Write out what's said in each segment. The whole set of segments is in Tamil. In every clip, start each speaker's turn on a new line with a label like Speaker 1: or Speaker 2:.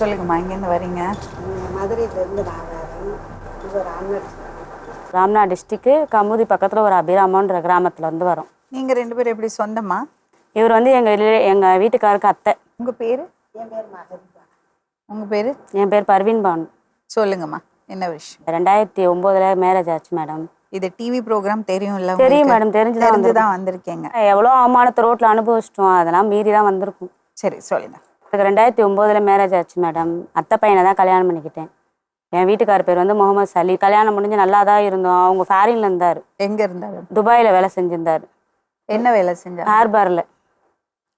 Speaker 1: சொல்லுங்கம்மா இங்கேருந்து வரீங்க?
Speaker 2: மதுரையிலேருந்து நான் வரேன்.
Speaker 3: ராம்நாத் டிஸ்ட்ரிக்கு கமுதி பக்கத்தில் ஒரு அபிராமன்ற கிராமத்துல இருந்து வரோம்.
Speaker 1: நீங்கள் ரெண்டு பேரும் எப்படி சொந்தமா?
Speaker 3: இவர் வந்து எங்கள் எங்கள் வீட்டுக்காருக்கு அத்தை.
Speaker 1: உங்கள் பேர்?
Speaker 2: என் பேர் மகரிதா
Speaker 1: உங்கள் பேர்?
Speaker 3: என் பேர் பர்வீன் பானு.
Speaker 1: சொல்லுங்கம்மா என்ன விஷயம்?
Speaker 3: ரெண்டாயிரத்தி ஒம்போதுல மேரேஜ் ஆச்சு மேடம்.
Speaker 1: இது டிவி ப்ரோக்ராம் தெரியும்ல
Speaker 3: தெரியும்
Speaker 1: உங்களுக்கு?
Speaker 3: மேடம். தெரிஞ்சுதான்
Speaker 1: தெரிஞ்சு. தான் வந்திருக்கீங்க.
Speaker 3: எவ்வளோ அவமானத்தை ரோட்டில் அனுபவிச்சிட்டோம் அதெல்லாம் மீறி தான் வந்திருக்கும்.
Speaker 1: சரி சொல்லுங்க.
Speaker 3: எனக்கு ரெண்டாயிரத்தி ஒம்போதுல மேரேஜ் ஆச்சு மேடம் அத்தை பையனை தான் கல்யாணம் பண்ணிக்கிட்டேன். என் வீட்டுக்கார் பேர் வந்து முகமது சலி. கல்யாணம் முடிஞ்சு நல்லா தான் இருந்தோம். அவங்க ஃபாரின்ல இருந்தார்.
Speaker 1: எங்க இருந்தாரு?
Speaker 3: துபாயில் வேலை செஞ்சிருந்தார்.
Speaker 1: என்ன வேலை செஞ்சாரு?
Speaker 3: ஹார்பரில்.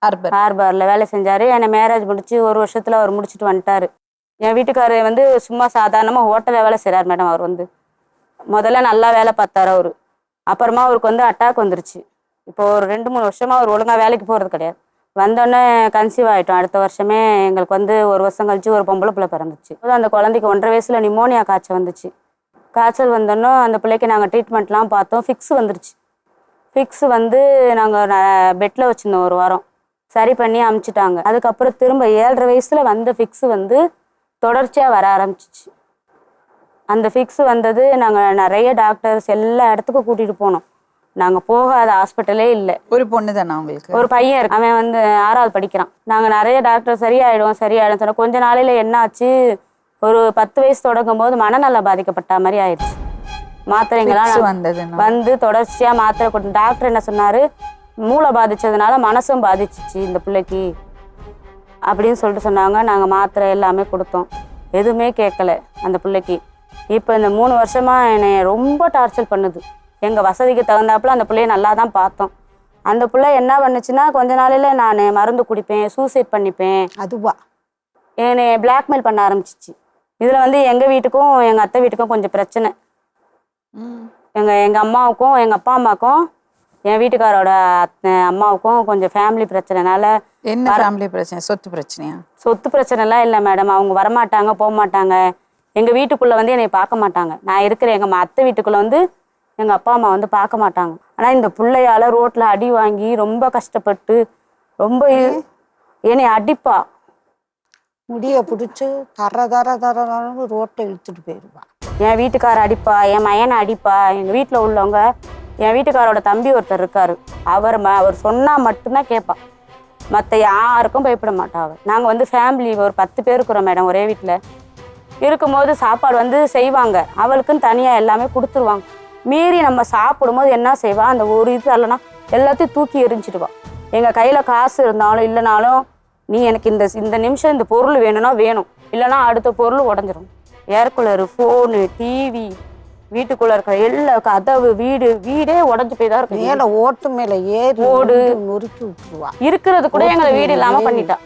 Speaker 1: ஹார்பர்.
Speaker 3: ஹார்பரில் வேலை செஞ்சார். என்னை மேரேஜ் முடிச்சு ஒரு வருஷத்தில் அவர் முடிச்சுட்டு வந்துட்டார். என் வீட்டுக்காரர் வந்து சும்மா சாதாரணமாக ஹோட்டலில் வேலை செய்கிறார் மேடம் அவர் வந்து முதல்ல நல்லா வேலை பார்த்தாரு அவர். அப்புறமா அவருக்கு வந்து அட்டாக் வந்துருச்சு. இப்போ ஒரு ரெண்டு மூணு வருஷமாக அவர் ஒழுங்காக வேலைக்கு போகிறது கிடையாது. வந்தோடனே கன்சீவ் ஆகிட்டோம் அடுத்த வருஷமே எங்களுக்கு வந்து ஒரு வருஷம் கழிச்சு ஒரு பொம்பளை பிள்ளை பிறந்துச்சு. அந்த குழந்தைக்கு ஒன்றரை வயசில் நிமோனியா காய்ச்சல் வந்துச்சு. காய்ச்சல் வந்தோன்னே அந்த பிள்ளைக்கு நாங்கள் ட்ரீட்மெண்ட்லாம் பார்த்தோம். ஃபிக்ஸ் வந்துருச்சு. ஃபிக்ஸ் வந்து நாங்கள் பெட்டில் வச்சுருந்தோம் ஒரு வாரம். சரி பண்ணி அமுச்சிட்டாங்க. அதுக்கப்புறம் திரும்ப ஏழரை வயசில் வந்த ஃபிக்ஸ் வந்து தொடர்ச்சியாக வர ஆரம்பிச்சிச்சு. அந்த ஃபிக்ஸ் வந்தது நாங்கள் நிறைய டாக்டர்ஸ் எல்லா இடத்துக்கும் கூட்டிகிட்டு போனோம். நாங்கள் போகாத ஹாஸ்பிட்டலே இல்லை.
Speaker 1: ஒரு பொண்ணு தானே உங்களுக்கு?
Speaker 3: ஒரு பையன் இருக்கு அவன் வந்து ஆறாவது படிக்கிறான். நாங்கள் நிறைய டாக்டர் சரியாயிடும் சரியாயிடும் சொன்னோம் கொஞ்ச நாளையில என்ன ஆச்சு ஒரு பத்து வயசு தொடங்கும் போது மனநல பாதிக்கப்பட்ட மாதிரி ஆயிடுச்சு. நாங்க-
Speaker 1: வந்ததுன்னா?
Speaker 3: வந்து தொடர்ச்சியாக மாத்திரை கொண்டு டாக்டர் என்ன சொன்னாரு? மூளை பாதிச்சதுனால மனசும் பாதிச்சிச்சு இந்த பிள்ளைக்கு அப்படின்னு சொல்லிட்டு சொன்னாங்க. நாங்கள் மாத்திரை எல்லாமே கொடுத்தோம். எதுவுமே கேட்கல அந்த பிள்ளைக்கு. இப்போ இந்த மூணு வருஷமா என்னை ரொம்ப டார்ச்சர் பண்ணுது. எங்கள் வசதிக்கு தகுந்தாப்புல அந்த பிள்ளைய நல்லா தான் பார்த்தோம். அந்த பிள்ளை என்ன பண்ணுச்சுன்னா கொஞ்ச நாளையில நான் மருந்து குடிப்பேன் சூசைட் பண்ணிப்பேன்.
Speaker 2: அதுவா?
Speaker 3: என்னை பிளாக்மெயில் பண்ண ஆரம்பிச்சிச்சு. இதில் வந்து எங்கள் வீட்டுக்கும் எங்கள் அத்தை வீட்டுக்கும் கொஞ்சம் பிரச்சனை. எங்கள் எங்கள் அம்மாவுக்கும் எங்கள் அப்பா அம்மாவுக்கும் என் வீட்டுக்காரோட அத்தை அம்மாவுக்கும் கொஞ்சம் ஃபேமிலி பிரச்சனைனால
Speaker 1: என்ன ஃபேமிலி பிரச்சனை? சொத்து பிரச்சனையா?
Speaker 3: சொத்து பிரச்சனைலாம் இல்லை மேடம் அவங்க வரமாட்டாங்க போக மாட்டாங்க எங்கள் வீட்டுக்குள்ளே வந்து என்னை பார்க்க மாட்டாங்க. நான் இருக்கிற எங்கள் அத்தை வீட்டுக்குள்ளே வந்து எங்கள் அப்பா அம்மா வந்து பார்க்க மாட்டாங்க. ஆனால் இந்த பிள்ளையால ரோட்டில் அடி வாங்கி ரொம்ப கஷ்டப்பட்டு ரொம்ப என்னை அடிப்பா.
Speaker 2: முடிய பிடிச்சி தர தர தர தரன்னு ரோட்டை இழுத்துட்டு போயிடுவா
Speaker 3: என் வீட்டுக்கார அடிப்பா என் மயனை அடிப்பா. எங்கள் வீட்டில் உள்ளவங்க என் வீட்டுக்காரோட தம்பி ஒருத்தர் இருக்காரு. அவர் ம அவர் சொன்னால் மட்டும்தான் கேட்பா. மற்ற யாருக்கும் பயப்பட மாட்டா அவர் நாங்கள் வந்து ஃபேமிலி ஒரு பத்து பேர் இருக்கிறோம் மேடம் ஒரே வீட்டில் இருக்கும்போது சாப்பாடு வந்து செய்வாங்க. அவளுக்குன்னு தனியாக எல்லாமே கொடுத்துருவாங்க. மீறி நம்ம சாப்பிடும்போது என்ன செய்வா? அந்த ஒரு இது இல்லைன்னா எல்லாத்தையும் தூக்கி எரிஞ்சிடுவா எங்கள் கையில் காசு இருந்தாலும் இல்லைனாலும் நீ எனக்கு இந்த இந்த நிமிஷம் இந்த பொருள் வேணும்னா வேணும். இல்லைன்னா அடுத்த பொருள் உடஞ்சிரும். ஏர் கூலரு ஃபோனு டிவி வீட்டுக்குள்ள இருக்கிற எல்லா கதவு வீடு வீடே உடஞ்சு போய் தான் இருக்கு.
Speaker 2: மேலே ஓட்டு மேலே ஏறி
Speaker 3: ஓடு.
Speaker 2: நொறுக்கி விட்டுருவா.
Speaker 3: இருக்கிறது கூட எங்களை வீடு இல்லாம பண்ணிட்டா.